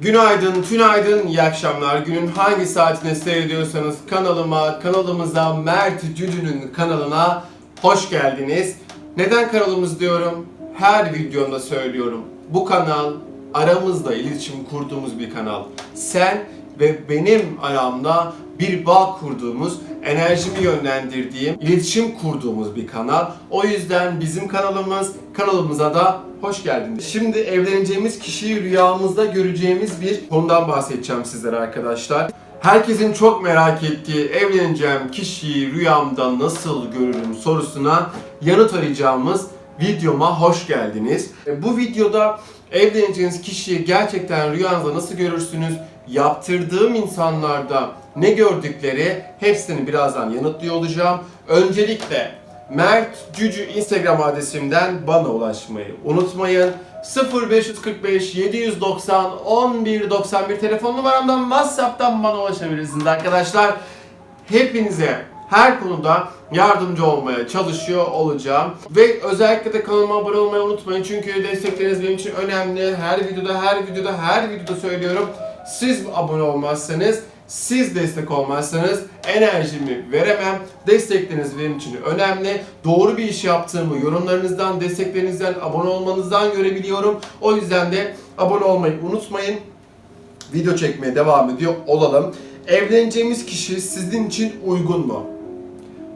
Günaydın, tünaydın, iyi akşamlar. Günün hangi saatinde seyrediyorsanız kanalıma, kanalımıza, Mert Cücü'nün kanalına hoş geldiniz. Neden kanalımız diyorum? Her videomda söylüyorum. Bu kanal aramızda iletişim kurduğumuz bir kanal. Sen ve benim aramda bir bağ kurduğumuz, enerjimi yönlendirdiğim, iletişim kurduğumuz bir kanal. O yüzden bizim kanalımız, kanalımıza da hoş geldiniz. Şimdi evleneceğimiz kişiyi rüyamızda göreceğimiz bir konudan bahsedeceğim sizlere arkadaşlar. Herkesin çok merak ettiği evleneceğim kişiyi rüyamda nasıl görürüm sorusuna yanıt arayacağımız videoma hoş geldiniz. E, Bu videoda evleneceğiniz kişiyi gerçekten rüyanızda nasıl görürsünüz, yaptırdığım insanlarda ne gördükleri hepsini birazdan yanıtlıyor olacağım. Öncelikle Mert Cücü Instagram adresimden bana ulaşmayı unutmayın. 0545 790 1191 telefon numaramdan WhatsApp'tan bana ulaşabilirsiniz arkadaşlar. Hepinize her konuda yardımcı olmaya çalışıyor olacağım. Ve özellikle de kanalıma abone olmayı unutmayın. Çünkü destekleriniz benim için önemli. Her videoda, her videoda, her videoda söylüyorum. Siz abone olmazsanız, siz destek olmazsanız enerjimi veremem. Destekleriniz benim için önemli. Doğru bir iş yaptığımı yorumlarınızdan, desteklerinizden, abone olmanızdan görebiliyorum. O yüzden de abone olmayı unutmayın video çekmeye devam ediyor olalım. Evleneceğimiz kişi sizin için uygun mu?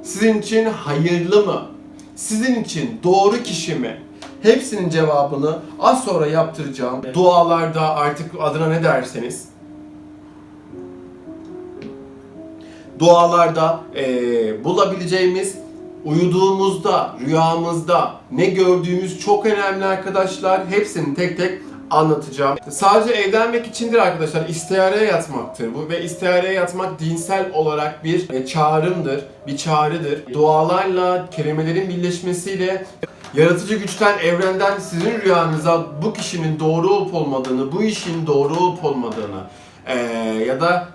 Sizin için hayırlı mı? Sizin için doğru kişi mi? Hepsinin cevabını az sonra yaptıracağım. Dualarda artık adına ne derseniz. Dualarda eee, bulabileceğimiz uyuduğumuzda, rüyamızda ne gördüğümüz çok önemli arkadaşlar. Hepsini tek tek anlatacağım. Sadece evlenmek içindir arkadaşlar. İstihareye yatmaktır bu ve istihareye yatmak dinsel olarak bir e, çağrımdır, bir çağrıdır. Dualarla, kelimelerin birleşmesiyle Yaratıcı güçten, evrenden sizin rüyanıza bu kişinin doğru olup olmadığını, bu işin doğru olup olmadığını eee, ya da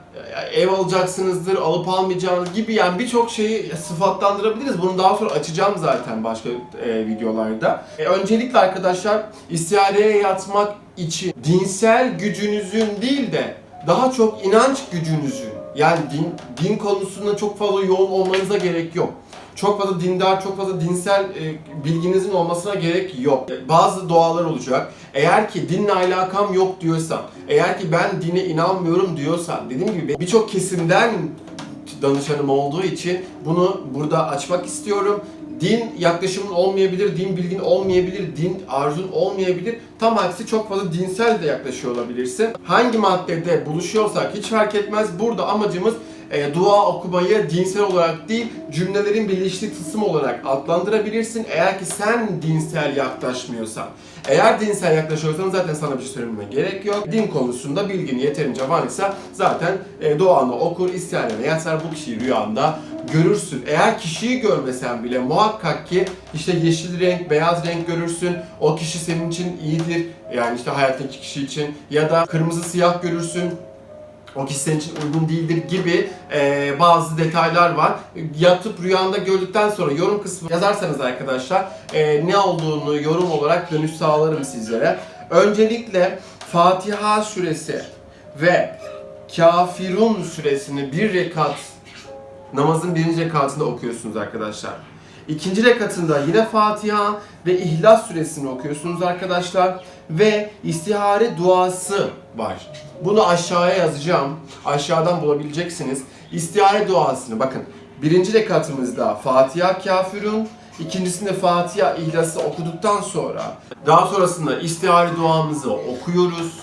ev alacaksınızdır, alıp almayacağınız gibi yani birçok şeyi sıfatlandırabiliriz. Bunu daha sonra açacağım zaten başka e, videolarda. E, öncelikle arkadaşlar istihareye yatmak için dinsel gücünüzün değil de daha çok inanç gücünüzün yani din, din konusunda çok fazla yoğun olmanıza gerek yok. Çok fazla dindar, çok fazla dinsel e, bilginizin olmasına gerek yok. Bazı dualar olacak. Eğer ki dinle alakam yok diyorsan, eğer ki ben dine inanmıyorum diyorsan, dediğim gibi birçok kesimden danışanım olduğu için bunu burada açmak istiyorum. Din yaklaşımın olmayabilir, din bilgin olmayabilir, din arzun olmayabilir. Tam aksi çok fazla dinsel de yaklaşıyor olabilirsin. Hangi maddede buluşuyorsak hiç fark etmez. Burada amacımız e, dua okumayı dinsel olarak değil, cümlelerin birleştiği tılsım olarak adlandırabilirsin. Eğer ki sen dinsel yaklaşmıyorsan. Eğer dinsel yaklaşıyorsan zaten sana bir şey söylememe gerek yok. Din konusunda bilgin yeterince varsa zaten e, duanı okur, istiharene yatar bu kişiyi rüyanda görürsün. Eğer kişiyi görmesen bile muhakkak ki işte yeşil renk, beyaz renk görürsün. O kişi senin için iyidir. Yani işte hayattaki kişi için ya da kırmızı siyah görürsün o kişi senin için uygun değildir gibi e, bazı detaylar var. Yatıp rüyanda gördükten sonra yorum kısmı yazarsanız arkadaşlar e, ne olduğunu yorum olarak dönüş sağlarım sizlere. Öncelikle Fatiha suresi ve Kafirun suresini bir rekat namazın birinci rekatında okuyorsunuz arkadaşlar. İkinci rekatında yine Fatiha ve İhlas suresini okuyorsunuz arkadaşlar. Ve istihare duası var. Bunu aşağıya yazacağım. Aşağıdan bulabileceksiniz. İstihare duasını bakın. Birinci rekatımızda Fatiha kafirun, ikincisinde Fatiha İhlas'ı okuduktan sonra daha sonrasında istihare duamızı okuyoruz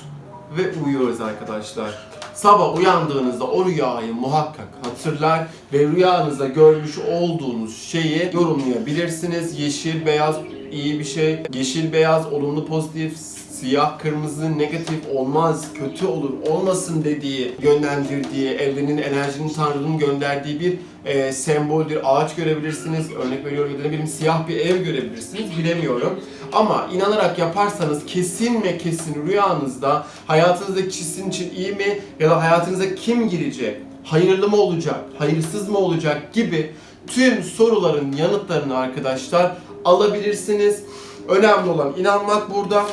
ve uyuyoruz arkadaşlar. Sabah uyandığınızda o rüyayı muhakkak hatırlar ve rüyanızda görmüş olduğunuz şeyi yorumlayabilirsiniz. Yeşil, beyaz iyi bir şey. Yeşil, beyaz olumlu, pozitif, siyah, kırmızı, negatif olmaz, kötü olur, olmasın dediği, yönlendirdiği, evrenin, enerjinin, tanrının gönderdiği bir e, semboldür. Ağaç görebilirsiniz, örnek veriyorum ya da siyah bir ev görebilirsiniz, bilemiyorum. Ama inanarak yaparsanız kesin ve kesin rüyanızda hayatınızdaki kişi sizin için iyi mi ya da hayatınıza kim girecek, hayırlı mı olacak, hayırsız mı olacak gibi tüm soruların yanıtlarını arkadaşlar alabilirsiniz. Önemli olan inanmak burada.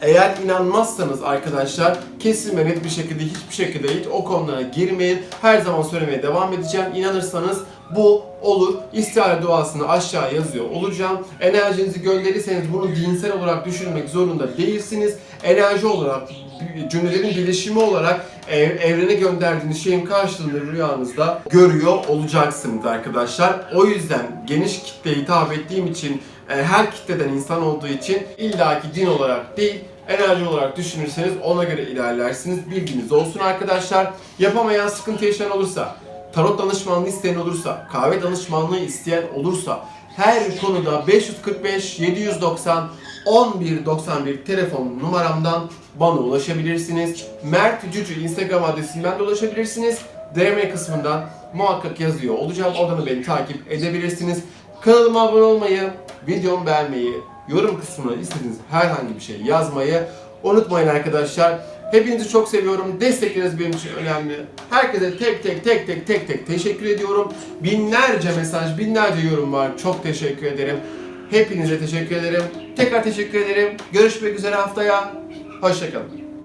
Eğer inanmazsanız arkadaşlar kesin ve net bir şekilde hiçbir şekilde hiç o konulara girmeyin. Her zaman söylemeye devam edeceğim. İnanırsanız bu olur. İstihare duasını aşağı yazıyor olacağım. Enerjinizi gönderirseniz bunu dinsel olarak düşünmek zorunda değilsiniz. Enerji olarak, cümlelerin birleşimi olarak ev- evrene gönderdiğiniz şeyin karşılığını rüyanızda görüyor olacaksınız arkadaşlar. O yüzden geniş kitleye hitap ettiğim için e, her kitleden insan olduğu için illaki din olarak değil enerji olarak düşünürseniz ona göre ilerlersiniz. Bilginiz olsun arkadaşlar. Yapamayan sıkıntı yaşayan olursa tarot danışmanlığı isteyen olursa, kahve danışmanlığı isteyen olursa her konuda 545 790 1191 telefon numaramdan bana ulaşabilirsiniz. Mert Cücü Instagram adresinden de ulaşabilirsiniz. DM kısmından muhakkak yazıyor olacağım. Oradan da beni takip edebilirsiniz. Kanalıma abone olmayı, videomu beğenmeyi, yorum kısmına istediğiniz herhangi bir şey yazmayı unutmayın arkadaşlar. Hepinizi çok seviyorum. Destekleriniz benim için önemli. Herkese tek tek tek tek tek tek teşekkür ediyorum. Binlerce mesaj, binlerce yorum var. Çok teşekkür ederim. Hepinize teşekkür ederim. Tekrar teşekkür ederim. Görüşmek üzere haftaya. Hoşçakalın.